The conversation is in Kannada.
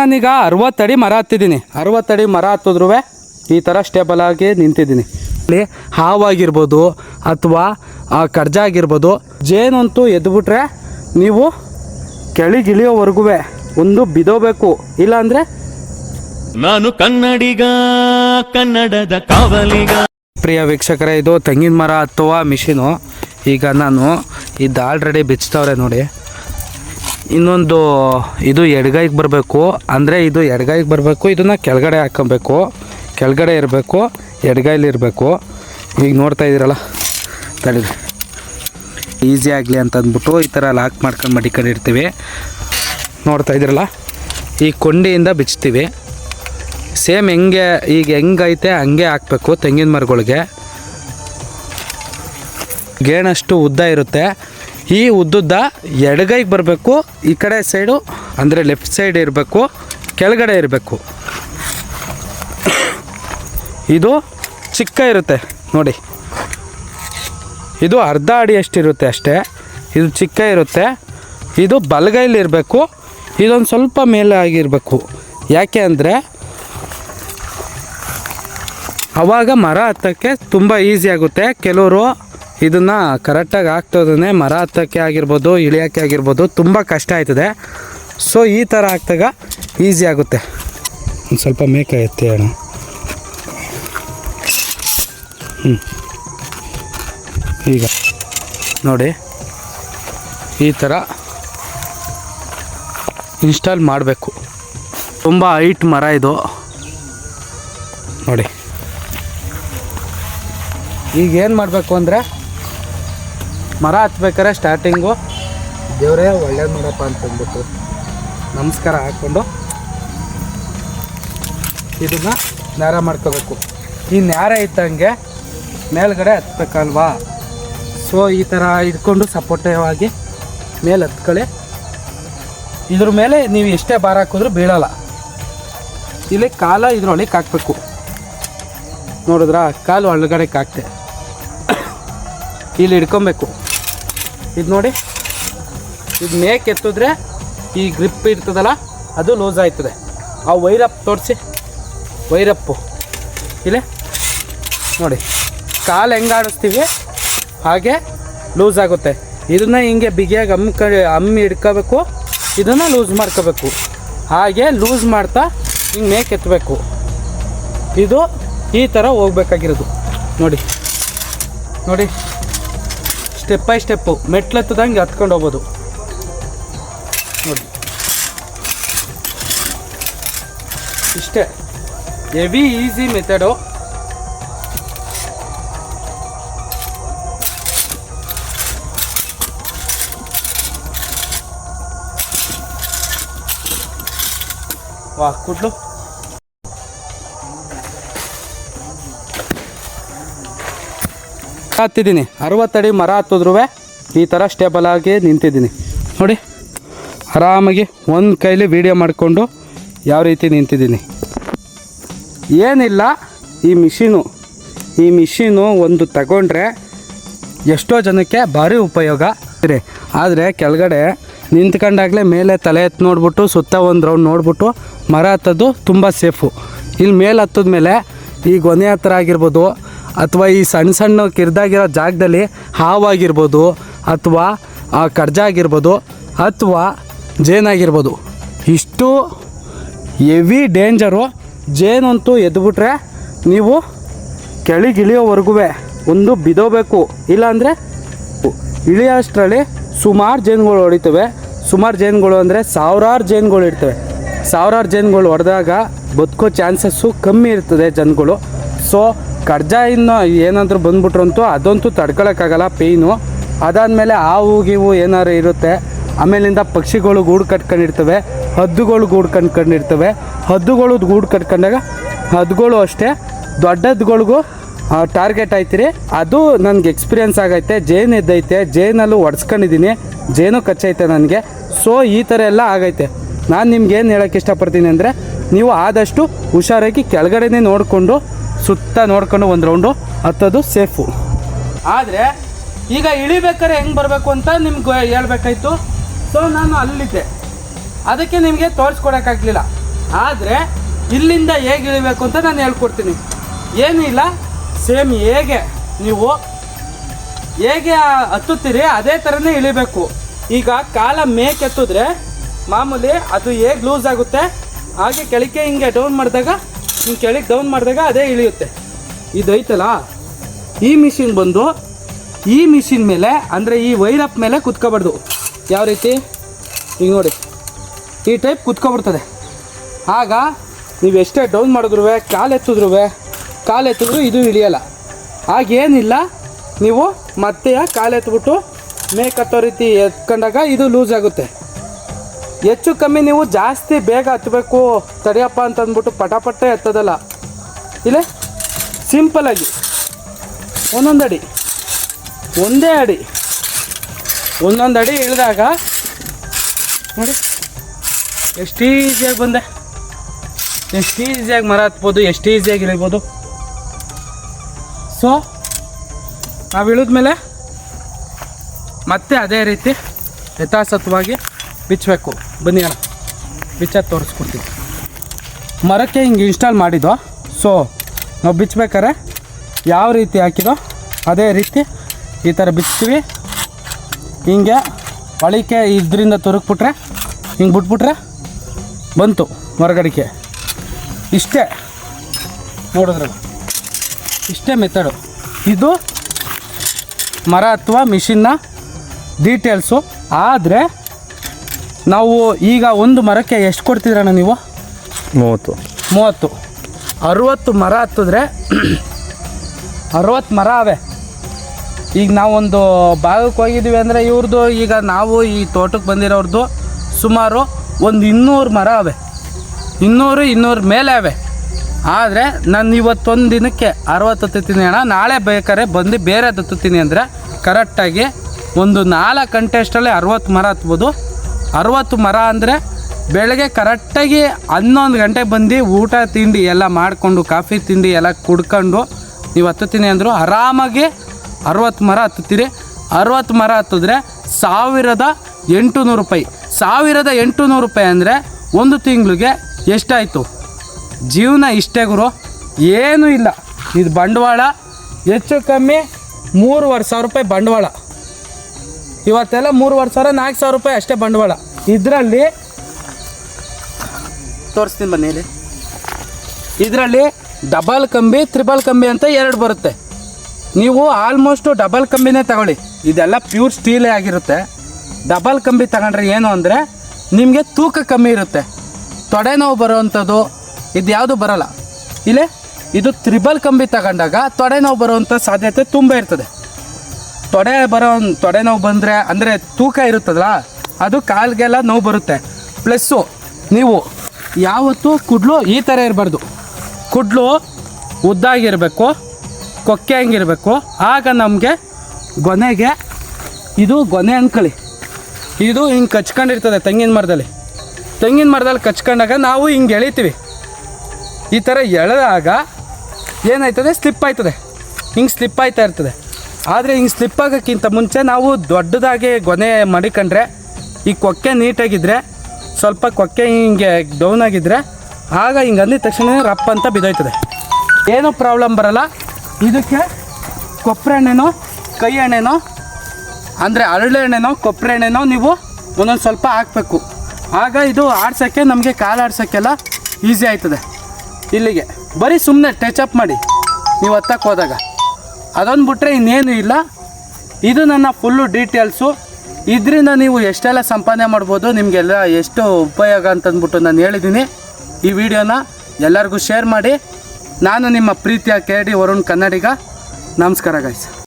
ನಾನೀಗ ಅರವತ್ತಡಿ ಮರ ಹತ್ತಿದ್ದೀನಿ. ಅರವತ್ತಡಿ ಮರ ಹತ್ತಿದ್ರೂ ಈ ಥರ ಸ್ಟೇಬಲ್ ಆಗಿ ನಿಂತಿದ್ದೀನಿ. ಅಲ್ಲಿ ಹಾವಾಗಿರ್ಬೋದು ಅಥವಾ ಕಡ್ಜ ಆಗಿರ್ಬೋದು ಜೇನಂತೂ ಎದ್ಬಿಟ್ರೆ ನೀವು ಕೆಳಗಿಳಿಯೋವರೆಗೂ ಒಂದು ಬಿದೋಬೇಕು. ಇಲ್ಲಾಂದರೆ ನಾನು ಕನ್ನಡಿಗ ಕನ್ನಡದ ಕಾವಲಿಗ. ಪ್ರಿಯ ವೀಕ್ಷಕರೇ ಇದು ತೆಂಗಿನ ಮರ ಹತ್ತುವ ಮಿಷಿನು. ಈಗ ನಾನು ಇದು ಆಲ್ರೆಡಿ ಬಿಚ್ತವ್ರೆ ನೋಡಿ. ಇನ್ನೊಂದು, ಇದು ಎಡಗೈಗೆ ಬರಬೇಕು. ಅಂದರೆ ಇದು ಎಡಗೈಗೆ ಬರಬೇಕು, ಇದನ್ನು ಕೆಳಗಡೆ ಹಾಕೊಬೇಕು. ಕೆಳಗಡೆ ಇರಬೇಕು, ಎಡಗೈಲಿ ಇರಬೇಕು. ಈಗ ನೋಡ್ತಾ ಇದ್ದೀರಲ್ಲ? ತಡಿ. ಈಸಿ ಆಗಲಿ ಅಂತಂದ್ಬಿಟ್ಟು ಈ ಥರ ಲಾಕ್ ಮಾಡ್ಕೊಂಡು ಮಡಿಕೊಂಡಿರ್ತೀವಿ. ನೋಡ್ತಾ ಇದ್ದೀರಲ್ಲ? ಈ ಕೊಂಡಿಯಿಂದ ಬಿಚ್ತೀವಿ. ಸೇಮ್ ಹೆಂಗೆ, ಈಗ ಹೆಂಗೈತೆ ಹಂಗೆ ಹಾಕ್ಬೇಕು ತೆಂಗಿನ ಮರಗಳಿಗೆ. ಗೇಣಷ್ಟು ಉದ್ದ ಇರುತ್ತೆ. ಈ ಉದ್ದುದ್ದ ಎಡಗೈಗೆ ಬರಬೇಕು, ಈ ಕಡೆ ಸೈಡು, ಅಂದರೆ ಲೆಫ್ಟ್ ಸೈಡ್ ಇರಬೇಕು, ಕೆಳಗಡೆ ಇರಬೇಕು. ಇದು ಚಿಕ್ಕ ಇರುತ್ತೆ, ನೋಡಿ. ಇದು ಅರ್ಧ ಅಡಿ ಅಷ್ಟಿರುತ್ತೆ ಅಷ್ಟೇ. ಇದು ಚಿಕ್ಕ ಇರುತ್ತೆ. ಇದು ಬಲಗೈಲಿರಬೇಕು ಇದೊಂದು ಸ್ವಲ್ಪ ಮೇಲೆ ಆಗಿರಬೇಕು ಯಾಕೆ ಅಂದರೆ ಆವಾಗ ಮರ ಹತ್ತಕ್ಕೆ ತುಂಬ ಈಸಿ ಆಗುತ್ತೆ. ಕೆಲವರು ಇದನ್ನು ಕರೆಕ್ಟಾಗಿ ಹಾಕ್ತೋದನ್ನೇ ಮರ ಹತ್ತಕ್ಕೆ ಆಗಿರ್ಬೋದು, ಇಳಿಯೋಕ್ಕೆ ಆಗಿರ್ಬೋದು ತುಂಬ ಕಷ್ಟ ಆಯ್ತದೆ. ಸೊ ಈ ಥರ ಹಾಕ್ದಾಗ ಈಸಿ ಆಗುತ್ತೆ. ಒಂದು ಸ್ವಲ್ಪ ಮೇಕ ಎತ್ತಿ ಅಣ್ಣ. ಈಗ ನೋಡಿ, ಈ ಥರ ಇನ್ಸ್ಟಾಲ್ ಮಾಡಬೇಕು. ತುಂಬ ಹೈಟ್ ಮರ ಇದು. ನೋಡಿ. ಈಗ ಏನು ಮಾಡಬೇಕು ಅಂದರೆ ಮರ ಹತ್ಬೇಕಾರೆ ಸ್ಟಾರ್ಟಿಂಗು ದೇವರೇ, ಒಳ್ಳೇದು ಮಾಡಪ್ಪ ಅಂತಂದ್ಬಿಟ್ಟು ನಮಸ್ಕಾರ ಹಾಕ್ಕೊಂಡು ಇದನ್ನು ನೇರ ಮಾಡ್ಕೋಬೇಕು. ಈ ನೇರ ಇದ್ದಂಗೆ ಮೇಲ್ಗಡೆ ಹತ್ಬೇಕಲ್ವಾ? ಸೊ ಈ ಥರ ಇಟ್ಕೊಂಡು ಸಪೋರ್ಟಿವಾಗಿ ಮೇಲೆ ಹತ್ಕೊಳ್ಳಿ. ಇದ್ರ ಮೇಲೆ ನೀವು ಎಷ್ಟೇ ಭಾರ ಹಾಕಿದ್ರೂ ಬೀಳಲ್ಲ. ಇಲ್ಲಿ ಕಾಲ ಇದ್ರೊಳಗೆ ಹಾಕ್ಬೇಕು ನೋಡಿದ್ರಾ? ಕಾಲು ಒಳಗಡೆ ಹಾಕ್ತೆ ಇಲ್ಲಿ ಹಿಡ್ಕೊಬೇಕು. ಇದು ನೋಡಿ. ಇದು ಮೇಕ್ ಎತ್ತಿದ್ರೆ ಈ ಗ್ರಿಪ್ ಇರ್ತದಲ್ಲ, ಅದು ಲೂಸ್ ಆಯ್ತದೆ. ಆ ವೈರಪ್ ತೋರಿಸಿ. ವೈರಪ್ಪು ಇಲ್ಲಿ. ನೋಡಿ, ಕಾಲು ಹೆಂಗೆ ಆಡಿಸ್ತೀವಿ, ಹಾಗೆ ಲೂಸ್ ಆಗುತ್ತೆ. ಇದನ್ನು ಹಿಂಗೆ ಬಿಗಿಯಾಗಿ ಅಮ್ಮ ಅಮ್ಮಿ ಹಿಡ್ಕೋಬೇಕು, ಇದನ್ನು ಲೂಸ್ ಮಾಡ್ಕೋಬೇಕು. ಹಾಗೆ ಲೂಸ್ ಮಾಡ್ತಾ ಹಿಂಗೆ ಮೇಕ್ ಎತ್ತಬೇಕು ಇದು ಈ ಥರ ಹೋಗ್ಬೇಕಾಗಿರೋದು. ನೋಡಿ. ನೋಡಿ. ಸ್ಟೆಪ್ ಬೈ ಸ್ಟೆಪ್ಪು ಮೆಟ್ಲೆತ್ತದಂಗೆ ಹತ್ಕೊಂಡು ಹೋಗ್ಬೋದು ನೋಡಿ ಇಷ್ಟೇ ಹೆವಿ ಈಸಿ ಮೆಥಡು ವಾ ಕುಡ್ಲು ಹತ್ತಿದ್ದೀನಿ ಅರವತ್ತಡಿ ಮರ ಹತ್ತಿದ್ರೂ ಈ ಥರ ಸ್ಟೇಬಲ್ ಆಗಿ ನಿಂತಿದ್ದೀನಿ. ನೋಡಿ, ಆರಾಮಾಗಿ ಒಂದು ಕೈಲಿ ವೀಡಿಯೋ ಮಾಡಿಕೊಂಡು ಯಾವ ರೀತಿ ನಿಂತಿದ್ದೀನಿ. ಏನಿಲ್ಲ, ಈ ಮಿಷಿನು ಈ ಮಿಷಿನು ಒಂದು ತಗೊಂಡ್ರೆ ಎಷ್ಟೋ ಜನಕ್ಕೆ ಭಾರಿ ಉಪಯೋಗ ಇದೆ. ಆದರೆ ಕೆಳಗಡೆ ನಿಂತ್ಕೊಂಡಾಗಲೇ ಮೇಲೆ ತಲೆ ಎತ್ತು ನೋಡ್ಬಿಟ್ಟು, ಸುತ್ತ ಒಂದು ರೌಂಡ್ ನೋಡ್ಬಿಟ್ಟು ಮರ ಹತ್ತೋದು ತುಂಬ ಸೇಫು ಇಲ್ಲಿ ಮೇಲೆ ಹತ್ತದ ಮೇಲೆ ಈ ಗೊನೆ ಹತ್ರ ಆಗಿರ್ಬೋದು ಅಥವಾ ಈ ಸಣ್ಣ ಸಣ್ಣ ಕಿರಿದಾಗಿರೋ ಜಾಗದಲ್ಲಿ ಹಾವಾಗಿರ್ಬೋದು ಅಥವಾ ಕಡ್ಜ ಆಗಿರ್ಬೋದು ಅಥವಾ ಜೇನಾಗಿರ್ಬೋದು ಇಷ್ಟು ಹೆವಿ ಡೇಂಜರು ಜೇನಂತೂ ಎದ್ಬಿಟ್ರೆ ನೀವು ಕೆಳಗಿಳಿಯೋವರೆಗೂ ಒಂದು ಬಿದೋಬೇಕು. ಇಲ್ಲಾಂದರೆ ಇಳಿಯೋಷ್ಟರಲ್ಲಿ ಸುಮಾರು ಜೇನುಗಳು ಹೊಡಿತವೆ. ಸುಮಾರು ಜೇನುಗಳು ಅಂದರೆ ಸಾವಿರಾರು ಜೇನುಗಳು ಇರ್ತವೆ ಸಾವಿರಾರು ಜೇನುಗಳು ಹೊಡೆದಾಗ ಬದುಕೋ ಚಾನ್ಸಸ್ಸು ಕಮ್ಮಿ ಇರ್ತದೆ ಜನಗಳು. ಸೊ ಕಡ್ಜ ಇನ್ನು ಏನಾದರೂ ಬಂದ್ಬಿಟ್ರಂತೂ ಅದಂತೂ ತಡ್ಕೊಳಕ್ಕಾಗಲ್ಲ, ಪೇಯ್ನು. ಅದಾದಮೇಲೆ ಹಾವು ಗೀವು ಏನಾರು ಇರುತ್ತೆ, ಆಮೇಲಿಂದ ಪಕ್ಷಿಗಳು ಗೂಡು ಕಟ್ಕೊಂಡಿರ್ತವೆ, ಹದ್ದುಗಳು ಗೂಡು ಕಟ್ಕೊಂಡಿರ್ತವೆ. ಹದ್ದುಗಳು ಗೂಡು ಕಟ್ಕೊಂಡಾಗ ಹದ್ದುಗಳು ಅಷ್ಟೇ ದೊಡ್ಡ ಹದ್ದುಗಳಿಗೂ ಟಾರ್ಗೆಟ್ ಆಯ್ತಿರಿ. ಅದು ನನಗೆ ಎಕ್ಸ್ಪೀರಿಯನ್ಸ್ ಆಗೈತೆ, ಜೇನು ಎದ್ದೈತೆ ಜೇನಲ್ಲೂ ಒಡ್ಸ್ಕೊಂಡಿದ್ದೀನಿ ಜೇನು ಕಚ್ಚೈತೆ ನನಗೆ. ಸೊ ಈ ಥರ ಎಲ್ಲ ಆಗೈತೆ. ನಾನು ನಿಮ್ಗೆ ಏನು ಹೇಳೋಕ್ಕೆ ಇಷ್ಟಪಡ್ತೀನಿ ಅಂದರೆ, ನೀವು ಆದಷ್ಟು ಹುಷಾರಾಗಿ ಕೆಳಗಡೆನೇ ನೋಡಿಕೊಂಡು ಸುತ್ತ ನೋಡ್ಕೊಂಡು ಒಂದು ರೌಂಡು ಹತ್ತೋದು ಸೇಫು ಆದರೆ, ಈಗ ಇಳಿಬೇಕಾದ್ರೆ ಹೆಂಗೆ ಬರಬೇಕು ಅಂತ ನಿಮ್ಗೆ ಹೇಳ್ಬೇಕಾಯ್ತು. ಸೊ ನಾನು ಅಲ್ಲಿದ್ದೆ. ಅದಕ್ಕೆ ನಿಮಗೆ ತೋರಿಸ್ಕೊಡೋಕ್ಕಾಗಲಿಲ್ಲ. ಆದರೆ, ಇಲ್ಲಿಂದ ಹೇಗೆ ಇಳಿಬೇಕು ಅಂತ ನಾನು ಹೇಳ್ಕೊಡ್ತೀನಿ. ಏನಿಲ್ಲ ಸೇಮ್ ಹೇಗೆ ನೀವು ಹೇಗೆ ಹತ್ತುತ್ತೀರಿ, ಅದೇ ಥರನೇ ಇಳಿಬೇಕು. ಈಗ ಕಾಲ ಮೇಕೆತ್ತಿದ್ರೆ, ಮಾಮೂಲಿ ಅದು ಹೇಗೆ ಲೂಸ್ ಆಗುತ್ತೆ, ಹಾಗೆ ಕೆಳಕ್ಕೆ ಹಿಂಗೆ ಡೌನ್ ಮಾಡಿದಾಗ ಹಿಂಗೆ ಕೆಳಗೆ ಡೌನ್ ಮಾಡಿದಾಗ ಅದೇ ಇಳಿಯುತ್ತೆ. ಇದೈತಲ್ಲ ಈ ಮಿಷಿನ್ ಬಂದು, ಈ ಮಿಷಿನ್ ಮೇಲೆ, ಅಂದರೆ ಈ ವೈರಪ್ ಮೇಲೆ ಕುತ್ಕೋಬಾರ್ದು. ಯಾವ ರೀತಿ? ಈಗ ನೋಡಿ. ಈ ಟೈಪ್ ಕುತ್ಕೊಬಿಡ್ತದೆ. ಆಗ ನೀವು ಎಷ್ಟೇ ಡೌನ್ ಮಾಡಿದ್ರು ಕಾಲು ಎತ್ತಿದ್ರು ಕಾಲು ಎತ್ತಿದ್ರು ಇದು ಇಳಿಯಲ್ಲ. ಆಗೇನಿಲ್ಲ ನೀವು ಮತ್ತೆ ಕಾಲು ಎತ್ಬಿಟ್ಟು ಮೇಕತ್ತೋ ರೀತಿ ಎತ್ಕೊಂಡಾಗ ಇದು ಲೂಸ್ ಆಗುತ್ತೆ. ಹೆಚ್ಚು ಕಮ್ಮಿ ನೀವು ಜಾಸ್ತಿ ಬೇಗ ಹತ್ತಬೇಕು ತಡಿಯಪ್ಪ ಅಂತ ಅಂದ್ಬಿಟ್ಟು ಪಟಾಪಟ್ಟೆ ಎತ್ತದಲ್ಲ ಇಲ್ಲ? ಸಿಂಪಲಾಗಿ ಒಂದೊಂದು ಅಡಿ ಒಂದೇ ಅಡಿ. ಒಂದೊಂದು ಅಡಿ ಇಳಿದಾಗ ನೋಡಿ. ಎಷ್ಟು ಈಸಿಯಾಗಿ ಬಂದೆ. ಎಷ್ಟು ಈಸಿಯಾಗಿ ಮರ ಹತ್ಬೋದು, ಎಷ್ಟು ಈಸಿಯಾಗಿ ಇಳಿಬೋದು. ಸೊ ನಾವು ಇಳಿದ್ಮೇಲೆ ಮತ್ತೆ ಅದೇ ರೀತಿ ಯಥಾಸತ್ವವಾಗಿ ಬಿಚ್ಚಬೇಕು ಬನ್ನಿ ಅಣ್ಣ. ಬಿಚ್ಚ ತೋರಿಸ್ಕೊಡ್ತೀನಿ. ಮರಕ್ಕೆ ಹಿಂಗೆ ಇನ್ಸ್ಟಾಲ್ ಮಾಡಿದ್ವೋ? ಸೊ ನಾವು ಬಿಚ್ಚಬೇಕಾರೆ ಯಾವ ರೀತಿ ಹಾಕಿದೋ ಅದೇ ರೀತಿ ಈ ಥರ ಬಿಚ್ತೀವಿ. ಹಿಂಗೆ ಒಳಿಕೆ ಇದರಿಂದ ತುರುಕ್ಬಿಟ್ರೆ, ಹಿಂಗೆ ಬಿಟ್ಬಿಟ್ರೆ ಬಂತು ಹೊರಗಡಿಕೆ ಇಷ್ಟೇ. ನೋಡಿದ್ರೆ ಇಷ್ಟೇ ಮೆಥಡು ಇದು ಮರ ಅಥವಾ ಮಿಷಿನ್ನ ಡೀಟೇಲ್ಸು ಆದರೆ ನಾವು ಈಗ ಒಂದು ಮರಕ್ಕೆ ಎಷ್ಟು ಕೊಡ್ತಿದ್ರಣ್ಣ ನೀವು? ಮೂವತ್ತು. ಮೂವತ್ತು. ಅರುವತ್ತು ಮರ ಹತ್ತಿದ್ರೆ ಅರುವತ್ತು ಮರ ಅವೆ. ಈಗ ನಾವೊಂದು ಭಾಗಕ್ಕೆ ಹೋಗಿದ್ದೀವಿ ಅಂದರೆ ಇವ್ರದ್ದು ಈಗ ನಾವು ಈ ತೋಟಕ್ಕೆ ಬಂದಿರೋರ್ದು ಸುಮಾರು ಒಂದು ಇನ್ನೂರು ಮರ ಅವೆ. ಇನ್ನೂರು ಇನ್ನೂರು ಮೇಲೆ ಅವೆ. ಆದರೆ ನಾನು ಇವತ್ತೊಂದು ದಿನಕ್ಕೆ ಅರವತ್ತು ಹತ್ತುತ್ತೀನಿ ಅಣ್ಣ. ನಾಳೆ ಬೇಕಾದ್ರೆ ಬಂದು ಬೇರೆ ಹತ್ತುತ್ತೀನಿ ಅಂದರೆ ಕರೆಕ್ಟಾಗಿ ಒಂದು ನಾಲ್ಕು ಗಂಟೆ ಅಷ್ಟರಲ್ಲಿ ಅರವತ್ತು ಮರ ಹತ್ಬೋದು. ಅರವತ್ತು ಮರ ಅಂದರೆ ಬೆಳಗ್ಗೆ ಕರೆಕ್ಟಾಗಿ ಹನ್ನೊಂದು ಗಂಟೆ ಬಂದು ಊಟ, ತಿಂಡಿ ಎಲ್ಲ ಮಾಡಿಕೊಂಡು, ಕಾಫಿ, ತಿಂಡಿ ಎಲ್ಲ ಕುಡ್ಕೊಂಡು ನೀವು ಹತ್ತುತ್ತೀನಿ ಅಂದರು ಆರಾಮಾಗಿ ಅರವತ್ತು ಮರ ಹತ್ತುತ್ತೀರಿ. ಅರವತ್ತು ಮರ ಹತ್ತಿದ್ರೆ ಸಾವಿರದ ಎಂಟು ನೂರು ರೂಪಾಯಿ. ಸಾವಿರದ ಎಂಟು ನೂರು ರೂಪಾಯಿ ಅಂದರೆ ಒಂದು ತಿಂಗಳಿಗೆ ಎಷ್ಟಾಯಿತು? ಜೀವನ ಇಷ್ಟೇ ಗುರು, ಏನೂ ಇಲ್ಲ. ಇದು ಬಂಡವಾಳ, ಹೆಚ್ಚು ಕಮ್ಮಿ ಮೂರುವರೆ ಸಾವಿರ ರೂಪಾಯಿ ಬಂಡವಾಳ. ಇವತ್ತೆಲ್ಲ ಮೂರುವರೆ ಸಾವಿರ, ನಾಲ್ಕು ಸಾವಿರ ರೂಪಾಯಿ ಅಷ್ಟೇ ಬಂಡವಾಳ. ಇದರಲ್ಲಿ ತೋರಿಸ್ತೀನಿ ಬನ್ನಿ ಇಲ್ಲಿ. ಇದರಲ್ಲಿ ಡಬಲ್ ಕಂಬಿ ತ್ರಿಬಲ್ ಕಂಬಿ ಅಂತ ಎರಡು ಬರುತ್ತೆ. ನೀವು ಆಲ್ಮೋಸ್ಟು ಡಬಲ್ ಕಂಬಿನೇ ತಗೊಳ್ಳಿ. ಇದೆಲ್ಲ ಪ್ಯೂರ್ ಸ್ಟೀಲೇ ಆಗಿರುತ್ತೆ. ಡಬಲ್ ಕಂಬಿ ತಗೊಂಡ್ರೆ ಏನು ಅಂದರೆ ನಿಮಗೆ ತೂಕ ಕಮ್ಮಿ ಇರುತ್ತೆ. ತೊಡೆ ನೋವು ಬರೋವಂಥದ್ದು, ಇದು ಯಾವುದು ಬರೋಲ್ಲ. ಇಲ್ಲೇ, ಇದು ತ್ರಿಬಲ್ ಕಂಬಿ ತಗೊಂಡಾಗ ತೊಡೆ ನೋವು ಬರುವಂಥ ಸಾಧ್ಯತೆ ತುಂಬ ಇರ್ತದೆ. ತೊಡೆ ಬರೋ ತೊಡೆ ನೋವು ಬಂದರೆ, ಅಂದರೆ ತೂಕ ಇರುತ್ತದಲ್ಲ, ಅದು ಕಾಲಿಗೆಲ್ಲ ನೋವು ಬರುತ್ತೆ. ಪ್ಲಸ್ಸು, ನೀವು ಯಾವತ್ತೂ ಕುಡ್ಲು ಈ ಥರ ಇರಬಾರ್ದು. ಕುಡ್ಲು ಉದ್ದಾಗಿರಬೇಕು, ಕೊಕ್ಕೆ ಹಂಗಿರಬೇಕು. ಆಗ ನಮಗೆ ಗೊನೆಗೆ, ಇದು ಗೊನೆ ಅಂದ್ಕೊಳ್ಳಿ ಇದು ಹಿಂಗೆ ಕಚ್ಕೊಂಡಿರ್ತದೆ ತೆಂಗಿನ ಮರದಲ್ಲಿ. ತೆಂಗಿನ ಮರದಲ್ಲಿ ಕಚ್ಕೊಂಡಾಗ ನಾವು ಹಿಂಗೆ ಎಳಿತೀವಿ. ಈ ಥರ ಎಳೆದಾಗ ಏನಾಯ್ತದೆ? ಸ್ಲಿಪ್ ಆಯ್ತದೆ. ಹಿಂಗೆ ಸ್ಲಿಪ್ ಆಯ್ತಾ ಇರ್ತದೆ. ಆದರೆ ಹಿಂಗೆ ಸ್ಲಿಪ್ ಆಗೋಕ್ಕಿಂತ ಮುಂಚೆ ನಾವು ದೊಡ್ಡದಾಗಿ ಗೊನೆ ಮಡಿಕೊಂಡ್ರೆ, ಈ ಕೊಕ್ಕೆ ನೀಟಾಗಿದ್ದರೆ ಸ್ವಲ್ಪ ಕೊಕ್ಕೆ ಹಿಂಗೆ ಡೌನ್ ಆಗಿದ್ದರೆ ಆಗ ಹಿಂಗೆ ಅಂದಿದ ತಕ್ಷಣ ರಪ್ಪ ಅಂತ ಬಿದ್ದೋಯ್ತದೆ. ಏನೂ ಪ್ರಾಬ್ಲಮ್ ಬರಲ್ಲ. ಇದಕ್ಕೆ ಕೊಬ್ಬರಿ ಎಣ್ಣೆನೋ, ಕೈ ಎಣ್ಣೆನೋ, ಅಂದರೆ ಹರಳೆ ಎಣ್ಣೆನೋ ಕೊಬ್ಬರಿ ಎಣ್ಣೆನೋ ನೀವು ಒಂದೊಂದು ಸ್ವಲ್ಪ ಹಾಕಬೇಕು. ಆಗ ಇದು ಆಡ್ಸೋಕ್ಕೆ, ನಮಗೆ ಕಾಲು ಆಡ್ಸೋಕ್ಕೆಲ್ಲ ಈಸಿ ಆಯ್ತದೆ. ಇಲ್ಲಿಗೆ. ಬರೀ ಸುಮ್ಮನೆ ಟಚ್ ಅಪ್ ಮಾಡಿ. ನೀವು ಹತ್ತಕ್ಕೆ ಹೋದಾಗ. ಅದೊಂದು ಬಿಟ್ಟರೆ ಇನ್ನೇನು ಇಲ್ಲ. ಇದು ನನ್ನ ಫುಲ್ಲು ಡೀಟೇಲ್ಸು ಇದರಿಂದ ನೀವು ಎಷ್ಟೆಲ್ಲ ಸಂಪಾದನೆ ಮಾಡ್ಬೋದು, ನಿಮಗೆಲ್ಲ ಎಷ್ಟು ಉಪಯೋಗ ಅಂತಂದ್ಬಿಟ್ಟು ನಾನು ಹೇಳಿದ್ದೀನಿ. ಈ ವಿಡಿಯೋನ ಎಲ್ಲರಿಗೂ ಶೇರ್ ಮಾಡಿ. ನಾನು ನಿಮ್ಮ ಪ್ರೀತಿಯ ಕೆ ವರುಣ್ ಕನ್ನಡಿಗ. ನಮಸ್ಕಾರ ಗಾಯ್ಸ್